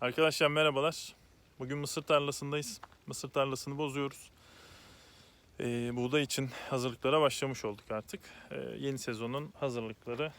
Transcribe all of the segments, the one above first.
Arkadaşlar merhabalar. Bugün mısır tarlasındayız. Mısır tarlasını bozuyoruz. Ee, buğday için hazırlıklara başlamış olduk artık. Ee, yeni sezonun hazırlıkları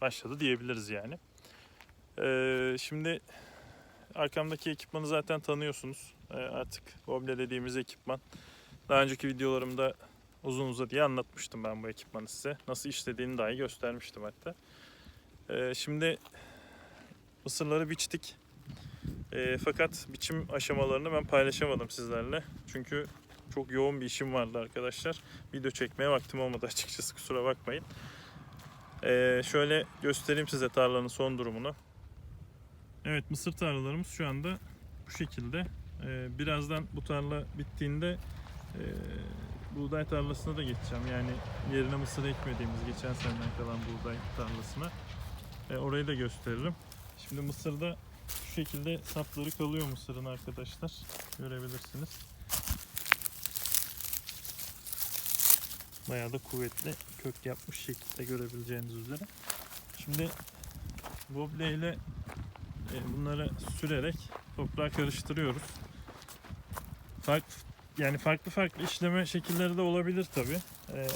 başladı diyebiliriz yani. Ee, şimdi arkamdaki ekipmanı zaten tanıyorsunuz. Ee, artık Goble dediğimiz ekipman. Daha önceki videolarımda uzun uzadıya anlatmıştım ben bu ekipmanı size. Nasıl işlediğini dahi göstermiştim hatta. Ee, şimdi mısırları biçtik. E, fakat biçim aşamalarını ben paylaşamadım sizlerle. Çünkü çok yoğun bir işim vardı arkadaşlar. Video çekmeye vaktim olmadı açıkçası kusura bakmayın. E, şöyle göstereyim size tarlanın son durumunu. Evet mısır tarlalarımız şu anda bu şekilde. E, birazdan bu tarla bittiğinde e, buğday tarlasına da geçeceğim. Yani yerine mısır ekmediğimiz geçen seneden kalan buğday tarlasına. E, orayı da gösteririm. Şimdi mısırda şu şekilde sapları kalıyor mısırın arkadaşlar. Görebilirsiniz. Bayağı da kuvvetli kök yapmış şekilde görebileceğiniz üzere. Şimdi boble ile e, bunları sürerek toprağa karıştırıyoruz. Farklı yani farklı farklı işleme şekilleri de olabilir tabi.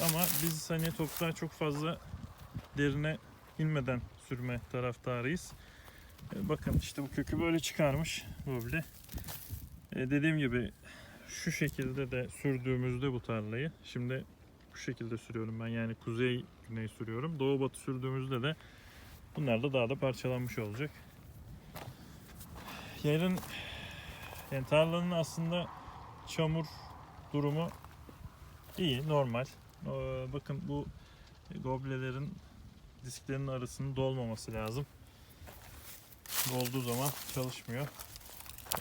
ama biz hani toprağa çok fazla derine inmeden sürme taraftarıyız. E, Bakın işte bu kökü böyle çıkarmış Roble. E, dediğim gibi şu şekilde de sürdüğümüzde bu tarlayı şimdi bu şekilde sürüyorum ben yani kuzey güney sürüyorum. Doğu batı sürdüğümüzde de bunlar da daha da parçalanmış olacak. Yerin yani tarlanın aslında çamur durumu iyi normal. Bakın bu goblelerin disklerinin arasının dolmaması lazım dolduğu zaman çalışmıyor.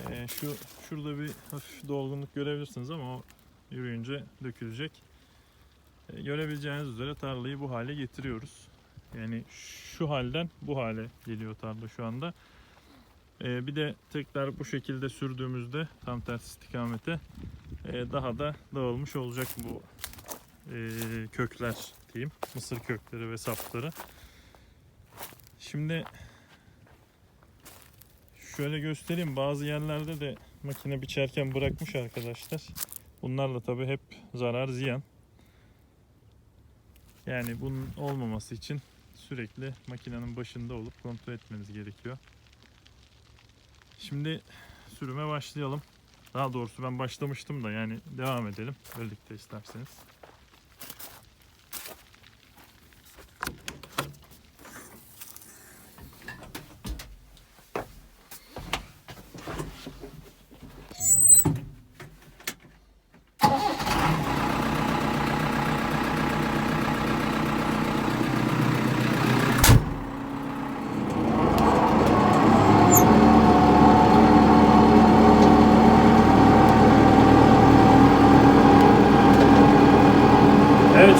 Ee, şu şurada bir hafif dolgunluk görebilirsiniz ama o yürüyünce dökülecek. Ee, görebileceğiniz üzere tarlayı bu hale getiriyoruz. Yani şu halden bu hale geliyor tarla şu anda. Ee, bir de tekrar bu şekilde sürdüğümüzde tam ters istikamete e, daha da dağılmış olacak bu e, kökler diyeyim. Mısır kökleri ve sapları. Şimdi Şöyle göstereyim. Bazı yerlerde de makine biçerken bırakmış arkadaşlar. Bunlar da tabi hep zarar ziyan. Yani bunun olmaması için sürekli makinenin başında olup kontrol etmeniz gerekiyor. Şimdi sürüme başlayalım. Daha doğrusu ben başlamıştım da yani devam edelim birlikte isterseniz.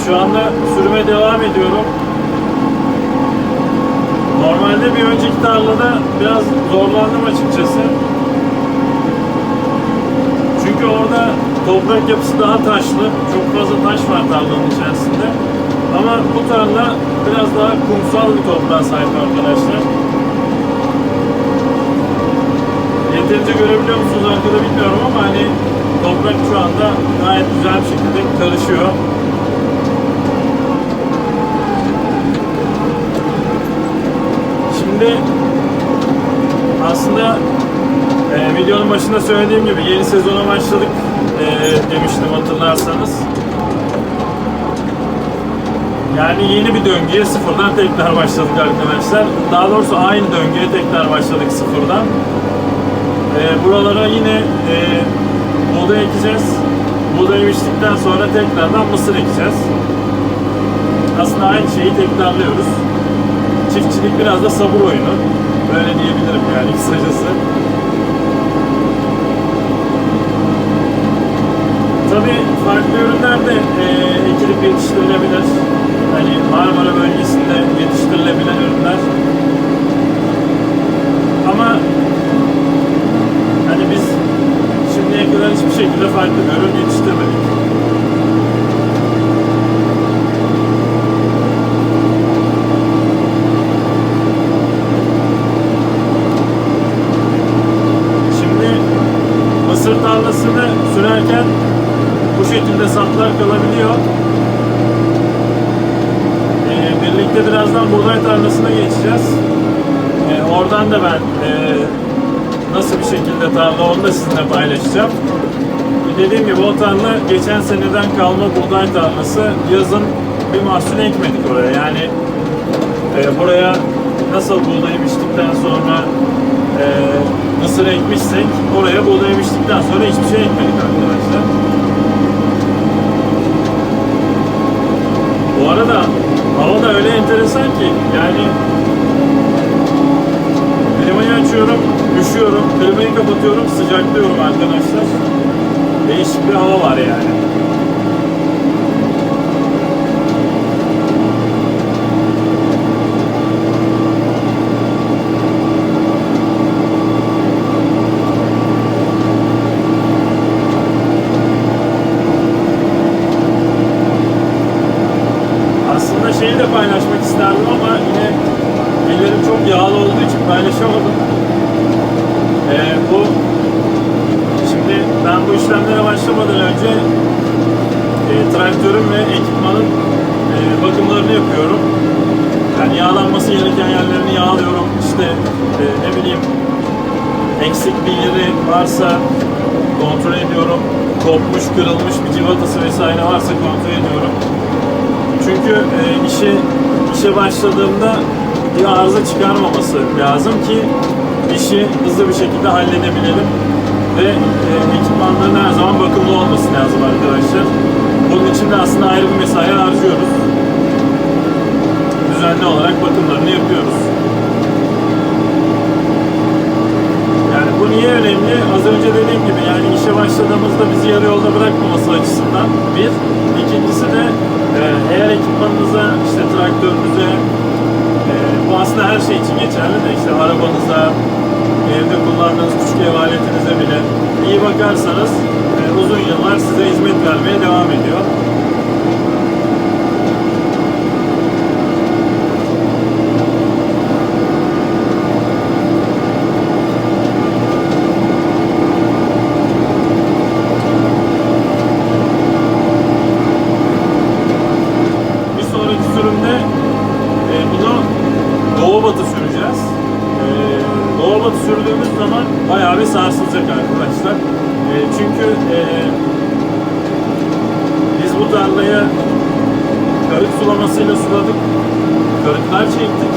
Şu anda sürüme devam ediyorum. Normalde bir önceki tarlada biraz zorlandım açıkçası. Çünkü orada toprak yapısı daha taşlı. Çok fazla taş var tarlanın içerisinde. Ama bu tarla biraz daha kumsal bir toprağa sahip arkadaşlar. Yeterince görebiliyor musunuz arkada bilmiyorum ama hani toprak şu anda gayet güzel bir şekilde karışıyor. Şimdi aslında e, videonun başında söylediğim gibi yeni sezona başladık e, demiştim hatırlarsanız. Yani yeni bir döngüye sıfırdan tekrar başladık arkadaşlar. Daha doğrusu aynı döngüye tekrar başladık sıfırdan. E, buralara yine e, buğday ekeceğiz. Buğday biçtikten sonra tekrardan mısır ekeceğiz. Aslında aynı şeyi tekrarlıyoruz çiftçilik biraz da sabır oyunu. Böyle diyebilirim yani kısacası. Tabii farklı ürünler de e, ekilip yetiştirilebilir. Hani Marmara bölgesinde yetiştirilebilen ürünler. Ama hani biz şimdiye kadar hiçbir şekilde farklı bir ürün yetiştirmedik. Tarlasını sürerken bu şekilde saplar kalabiliyor. Ee, birlikte birazdan buğday tarlasına geçeceğiz. Ee, oradan da ben e, nasıl bir şekilde tarla onu da sizinle paylaşacağım. Dediğim gibi o tarla geçen seneden kalma buğday tarlası. Yazın bir mahsul ekmedik oraya. Yani e, buraya nasıl buğdayı biçtikten sonra e, mısır ekmişsek oraya buğdayı biçtikten sonra hiçbir şey ekmedik arkadaşlar. Bu arada hava da öyle enteresan ki yani klimayı açıyorum, üşüyorum, klimayı kapatıyorum, sıcaklıyorum arkadaşlar. Değişik bir hava var yani. Aslında şeyi de paylaşmak isterdim ama yine ellerim çok yağlı olduğu için paylaşamadım. Ee, bu şimdi ben bu işlemlere başlamadan önce e, traktörün ve ekipmanın e, bakımlarını yapıyorum. Yani yağlanması gereken yerlerini yağlıyorum. İşte e, ne bileyim eksik bir yeri varsa kontrol ediyorum. Kopmuş, kırılmış bir civatası vesaire varsa kontrol ediyorum. Çünkü e, işe işe başladığımda bir arıza çıkarmaması lazım ki işi hızlı bir şekilde halledebilelim ve e, ekipmanların her zaman bakımlı olması lazım arkadaşlar. Bunun için de aslında ayrı bir mesai harcıyoruz. Düzenli olarak bakımlarını yapıyoruz. Yani bu niye önemli? Az önce dediğim gibi yani işe başladığımızda bizi yarı yolda bırakmaması açısından bir. İkincisi de e, eğer ekipmanınıza, işte traktörünüze, e, bu aslında her şey için geçerli de işte arabanıza, evde kullandığınız küçük ev aletinize bile iyi bakarsanız e, uzun yıllar size hizmet vermeye devam ediyor. Bir sonraki sürümde e, bunu doğu batı süreceğiz. E, doğu batı sürdüğümüz zaman bayağı bir sarsılacak arkadaşlar. E, çünkü e, biz bu tarlayı karık sulamasıyla suladık. Karıklar çektik.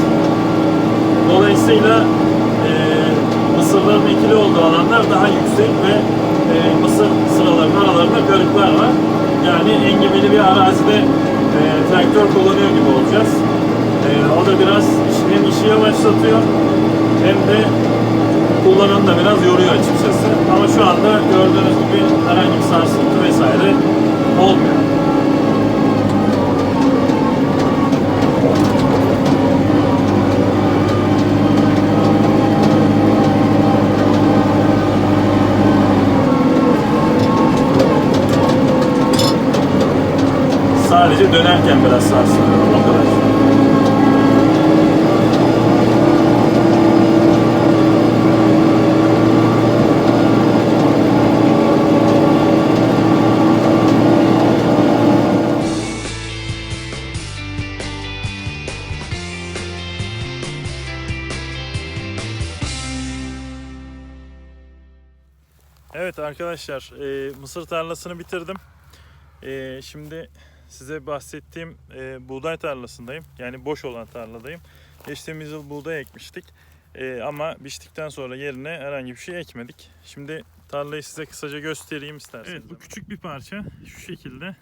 Dolayısıyla e, mısırların ekili olduğu alanlar daha yüksek ve e, mısır sıralarının aralarında karıklar var. Yani engebeli bir arazide e, traktör kullanıyor gibi olacağız. E, o da biraz iş- hem işi yavaşlatıyor hem de kullananı da biraz yoruyor açıkçası. Ama şu anda gördüğünüz gibi herhangi bir sarsıntı vesaire olmuyor. Sadece dönerken biraz sarsılıyor arkadaşlar e, mısır tarlasını bitirdim. E, şimdi size bahsettiğim e, buğday tarlasındayım. Yani boş olan tarladayım. Geçtiğimiz yıl buğday ekmiştik. E, ama biçtikten sonra yerine herhangi bir şey ekmedik. Şimdi tarlayı size kısaca göstereyim isterseniz. Evet bu küçük bir parça şu şekilde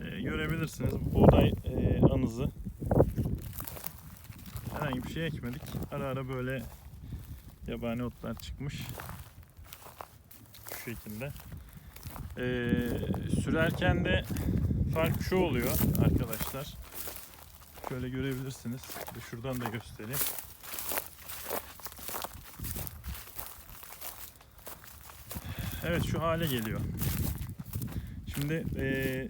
e, görebilirsiniz buğday e, anızı. Herhangi bir şey ekmedik. Ara ara böyle yabani otlar çıkmış. Şekilde. Ee, sürerken de fark şu oluyor arkadaşlar. Şöyle görebilirsiniz. Şuradan da göstereyim. Evet şu hale geliyor. Şimdi e,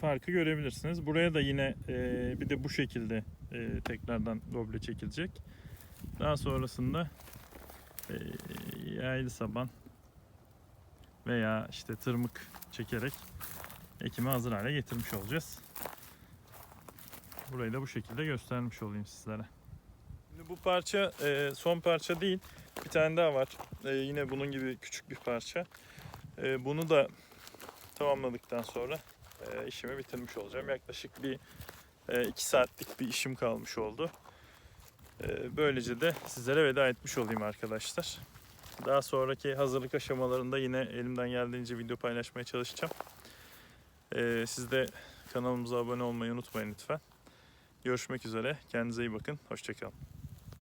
farkı görebilirsiniz. Buraya da yine e, bir de bu şekilde e, tekrardan doble çekilecek. Daha sonrasında e, yaylı saban veya işte tırmık çekerek ekime hazır hale getirmiş olacağız. Burayı da bu şekilde göstermiş olayım sizlere. Şimdi bu parça e, son parça değil. Bir tane daha var. E, yine bunun gibi küçük bir parça. E, bunu da tamamladıktan sonra işimi bitirmiş olacağım. Yaklaşık bir 2 saatlik bir işim kalmış oldu. Böylece de sizlere veda etmiş olayım arkadaşlar. Daha sonraki hazırlık aşamalarında yine elimden geldiğince video paylaşmaya çalışacağım. E, siz de kanalımıza abone olmayı unutmayın lütfen. Görüşmek üzere. Kendinize iyi bakın. Hoşçakalın.